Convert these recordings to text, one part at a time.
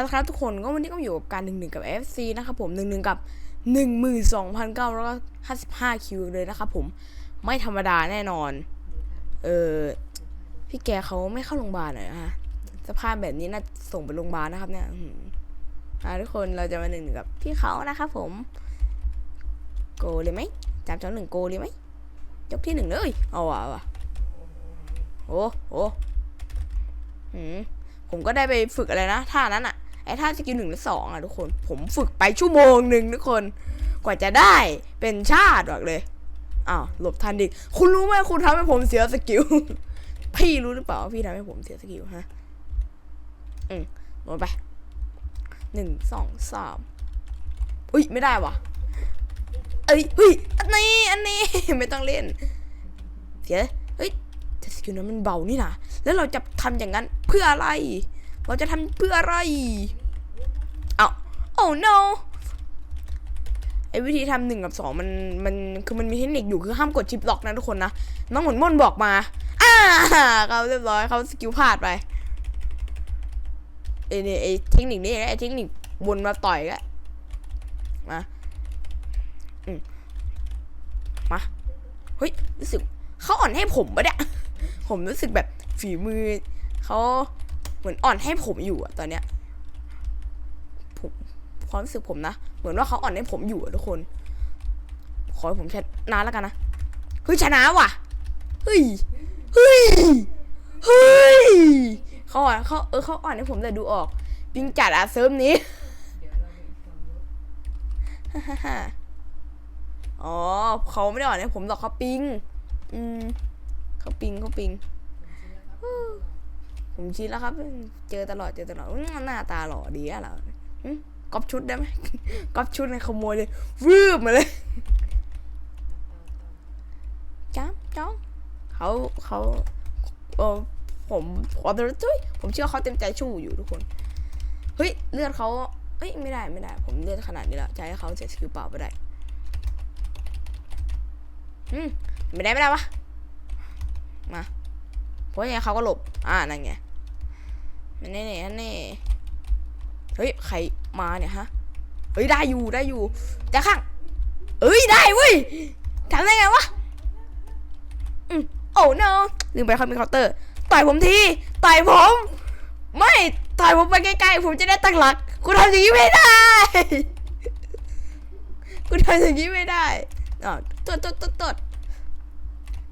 เอาละครับทุกคนก็วันนี้ก็อยู่กับการหนึ่งหนึ่งกับ FC นะครับผมหนึ่งหนึ่งกับหนึ่งหมื่นสองพันเก้าร้อยห้าสิบห้าคิวเลยนะครับผมไม่ธรรมดาแน่นอน เออพี่แกเขาไม่เข้าโรงพยาบาลหน่อยฮะสภาพแบบนี้น่าส่งไปโรงพยาบาลนะครับเนี่ยอ่าทุกคนเราจะมาหนึ่งหนึ่งกับพี่เขานะครับผมโกเลยไหมจามสองหนึ่งโกเลยไหมยกที่หนึ่งเลยเอาว่ะเอาว่ะโอ้โหผมก็ได้ไปฝึกอะไรนะท่านั้นอะ ไอ้ท่าสกิลหนึ่งและสองอะทุกคน ผมฝึกไปชั่วโมงหนึ่งทุกคน กว่าจะได้เป็นชาติบอกเลยอ้าวหลบทันดิคุณรู้ไหมคุณทำให้ผมเสียสกิล พี่รู้หรือเปล่าพี่ทำให้ผมเสียสกิลฮะ อืมลงไปหนึ่งสองสามอุ้ยไม่ได้วะเอ้ยเฮ้ยอันนี้อันนี้ไม่ต้องเล่น เสียเฮ้ยแต่สกิลนั้นมันเบานี่นะแล้วเราจะทำอย่างนั้นเพื่ออะไร เราจะทำเพื่ออะไร เอาโอ้ no ไอ้วิธีทำหนึ่งกับสองมันมันคือมันมีเทคนิคอยู่คือห้ามกดชิปล็อกนะทุกคนนะ น้องหมุนม่นบอกมา อ่าเขาเรียบร้อยเขาสกิลพลาดไปไอ้นี่ไอ้เทคนิคนี้ไอ้เทคนิควนมาต่อยก็มาอืมมาเฮ้ยรู้สึกเขาอ่อนให้ผมปะเนี่ยผมรู้สึกแบบฝีมือเขา เหมือนอ่อนให้ผมอยู่อะตอนเนี้ยผมความรู้สึกผมนะ เหมือนว่าเขาอ่อนให้ผมอยู่อะทุกคน ขอให้ผมชนะแล้วกันนะ เฮ้ยชนะว่ะ เฮ้ย เฮ้ย เฮ้ยเขาอ่อนเขาเออเขาอ่อนให้ผมแต่ดูออกปิงจัดอะเซิร์ฟนี้อ๋อเขาไม่ได้อ่อนให้ผมหรอกเขาปิง อืมเขาปิงเขาปิง ผมชินแล้วครับ เจอตลอดเจอตลอดหน้าตาหล่อดีอะเราอื้อก๊อปชุดได้ไหมก๊อปชุดในขโมยเลยวืบมาเลยจ้าจ้องเขาเขาเออผมขอตัวยผมเชื่อเขาเต็มใจชู้อยู่ทุกคน เฮ้ยเลือดเขาเอ้ยไม่ได้ไม่ได้ ผมเลือดขนาดนี้แล้วจะให้เขาเสียสกิลเปล่าไม่ได้อืมไม่ได้ไม่ได้วะมาเพราะยังไงเขาก็หลบ อ่านั่นไง มันแน่ๆนั่แน่เฮ้ยใครมาเนี่ยฮะเฮ้ยได้อยู่ได้อยู่จะข้างเอ้ยได้เว้ยทำได้ไงวะอืมโอ้ no ลืมไปเขามีเคาน์เตอร์ต่อยผมทีต่อยผม ไม่ต่อยผมไปใกล้ๆผมจะได้ตั้งหลักคุณทำอย่างนี้ไม่ได้คุณทำอย่างนี้ไม่ได้อ๋อตดตดตดตด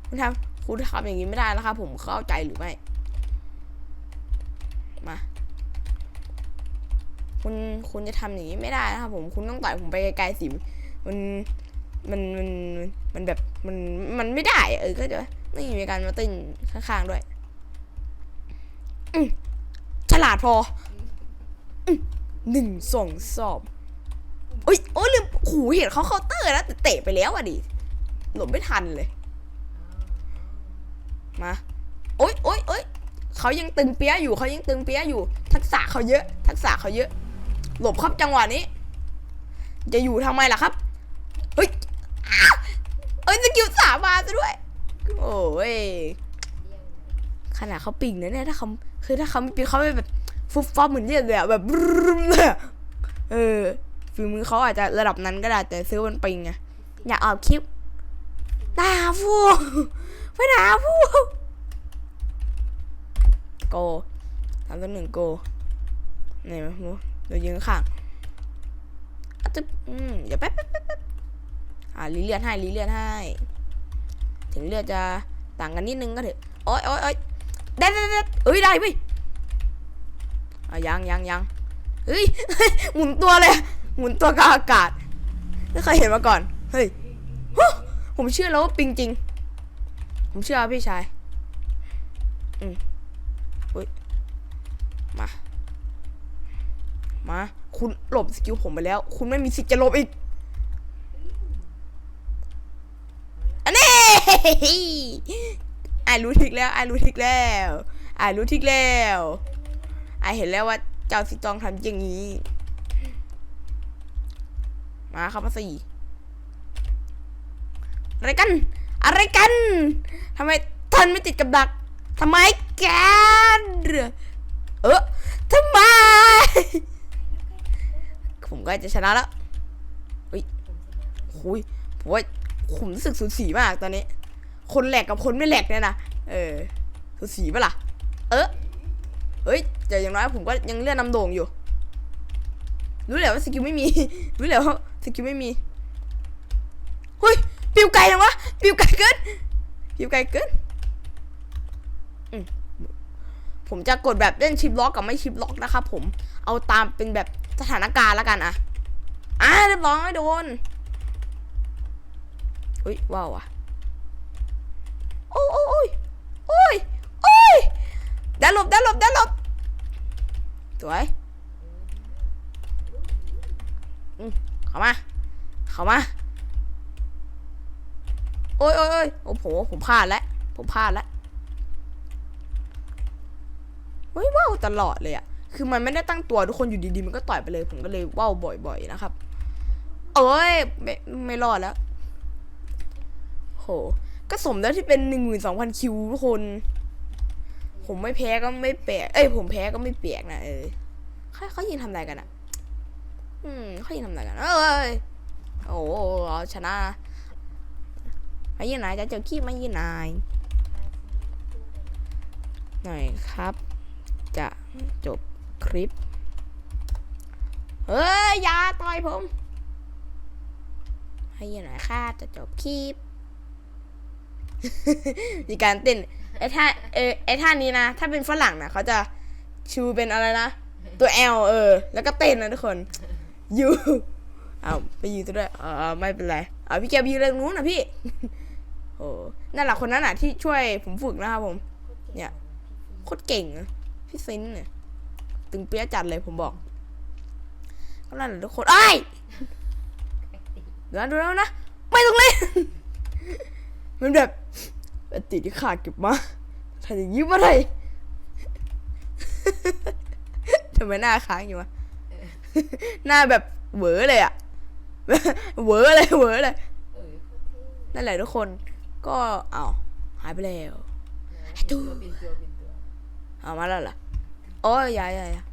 คุณทำคุณทำอย่างนี้ไม่ได้นะครับผมเข้าใจหรือไม่ มา คุณคุณจะทำอย่างนี้ไม่ได้นะครับผมคุณต้องต่อยผมไปไกลๆสิมันมันมันมันแบบมันมันไม่ได้เออก็จะไม่มีการมาตึงข้างๆด้วยฉลาดพอหนึ่งสองสอบโอ้ยโอ้ยลืมหูเห็นเขาเคาน์เตอร์แล้วแต่เตะไปแล้วอะดิหลบไม่ทันเลย มา โอ๊ยโอ๊ยโอ๊ย เขายังตึงเปี้ยอยู่เขายังตึงเปี้ยอยู่ ทักษะเขาเยอะ ทักษะเขาเยอะ หลบครับจังหวะนี้ จะอยู่ทำไมล่ะครับเฮ้ยเอ้ยสกิลสามาซะด้วย โอ้ยขนาดเขาปิงนะเนี่ยถ้าเขาคือถ้าเขาไม่ปิงเขาไม่แบบฟุบฟับเหมือนเรียกเลยอะแบบเออฝีมือเขาอาจจะระดับนั้นก็ได้แต่ซื้อมันปิงไงอยากออกคลิปดาฟูไม่ดาฟู โกสามตัวหนึ่งโกไหนมาโมเดี๋ยวยืนข้างอะจะอืมเดี๋ยวแป๊บแป๊บแป๊บแป๊บอ่าลีเลียนให้ลีเลียนให้ ถึงเลือดจะต่างกันนิดนึงก็เถอะโอ๊ยโอ๊ยโอ๊ยได้ได้ได้เอ้ยได้เว้ยอะยังยังยังเฮ้ยเฮ้ยหมุนตัวเลยหมุนตัวกลางอากาศไม่เคยเห็นมาก่อนเฮ้ยฮะผมเชื่อแล้วว่าปิงจริง ผมเชื่อพี่ชาย อืมอุ้ย มา มา คุณหลบสกิลผมไปแล้ว คุณไม่มีสิทธิ์จะหลบอีก อันนี้ไอรู้ทิกแล้วไอรู้ทิกแล้วไอรู้ทิกแล้วไอเห็นแล้วว่าเจ้าสิตองทำอย่างนี้ มาครับมาสี่อะไรกัน อะไรกันทำไมท่านไม่ติดกับดักทำไมแกเออทำไม ใกล้จะชนะแล้วเฮ้ยโอ้ยผมว่าผมรู้สึกสูสีมากตอนนี้ คนแหลกกับคนไม่แหลกเนี่ยนะเออสูสีปะล่ะ เออเฮ้ยแต่อย่างน้อยผมก็ยังเลื่อนนำโด่งอยู่ รู้แหละว่าสกิลไม่มี รู้แหละว่าสกิลไม่มีเฮ้ยปิวไกลจังวะปิวไกลเกินปิวไกลเกินผมจะกดแบบเล่นชิปล็อกกับไม่ชิปล็อกนะครับผม เอาตามเป็นแบบ สถานการณ์แล้วกันอะอะเรียบร้อยโดนอุ้ยว้าวอะโอ้ยโอ้ยโอ้ยโอ้ยได้หลบได้หลบได้หลบสวยอืมเข้ามา เข้ามา โอ้ยโอ้ยโอ้ยโอ้โห ผมพลาดแล้ว ผมพลาดแล้วเฮ้ยว้าวตลอดเลยอะ คือมันไม่ได้ตั้งตัวทุกคนอยู่ดีๆ มันก็ต่อยไปเลย ผมก็เลยว้าวบ่อยๆนะครับ เอ้ยไม่ไม่รอดแล้ว โห ก็สมแล้วที่เป็นหนึ่งหมื่นสองพันคิวทุกคน ผมไม่แพ้ก็ไม่แปลก เอ้ย ผมแพ้ก็ไม่แปลกนะเออเขาเขายืนทำอะไรกันอะอืมเขายืนทำอะไรกัน เอ้ย โอ้เอาชนะมายืนไหนจะเจอขี้มายืนไหนหน่อยครับ จะจบ คลิป เฮ้ยอย่าต่อยผม ให้ยืนไหนค่ะจะจบคลิป มีการเต้นไอ้ท่าเออไอ้ท่านี้นะ ถ้าเป็นฝรั่งนะเขาจะชูเป็นอะไรนะ ตัว L เออ แล้วก็เต้นนะทุกคนยูเอาไปยืนตัวด้วยเออไม่เป็นไรเอาพี่แกไปยืนเรื่องนู้นนะพี่โอ้นั่นแหละคนนั้นอะที่ช่วยผมฝึกนะครับผม เนี่ยโคตรเก่งพี่ซินเนี่ย ตึงเปี้ยจัดเลยผมบอกก็นั่นแหละทุกคนไอ้ยเดี๋ยวนะดูแล้วนะไม่ต้องเล่นมันแบบเป็นติที่ขาดเก็บมาทำอย่างนี้มาไรทำไมหน้าค้างอยู่วะหน้าแบบเหวอเลยอะเหวอเลยเหวอเลยเออนั่นแหละทุกคนก็เอาวหายไปแล้วตัวเป็นตัวเป็นตัวเอามาแล้วเหรอ โอ้ยอยาอยาอยา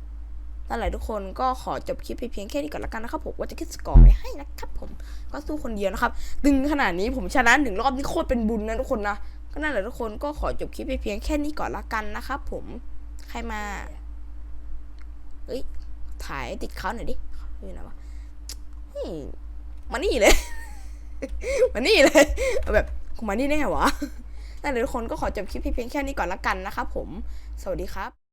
นั่นแหละทุกคนก็ขอจบคลิปไปเพียงแค่นี้ก่อนละกันนะครับผมว่าจะคิดสกอร์ไว้ให้นะครับผมก็สู้คนเดียวนะครับดึงขนาดนี้ผมชนะหนึ่งรอบนี่โคตรเป็นบุญนะทุกคนนะก็นั่นแหละทุกคนก็ขอจบคลิปไปเพียงแค่นี้ก่อนละกันนะครับผมใครมาเอ้ยถ่ายติดเขาหน่อยดิเขาอยู่ไหนวะมานี่เลย มานี่เลยแบบกูมานี่ได้ไงวะนั่นแหละทุกคนก็ขอจบคลิปเพียงแค่นี้ก่อนละกันนะครับผม สวัสดีครับ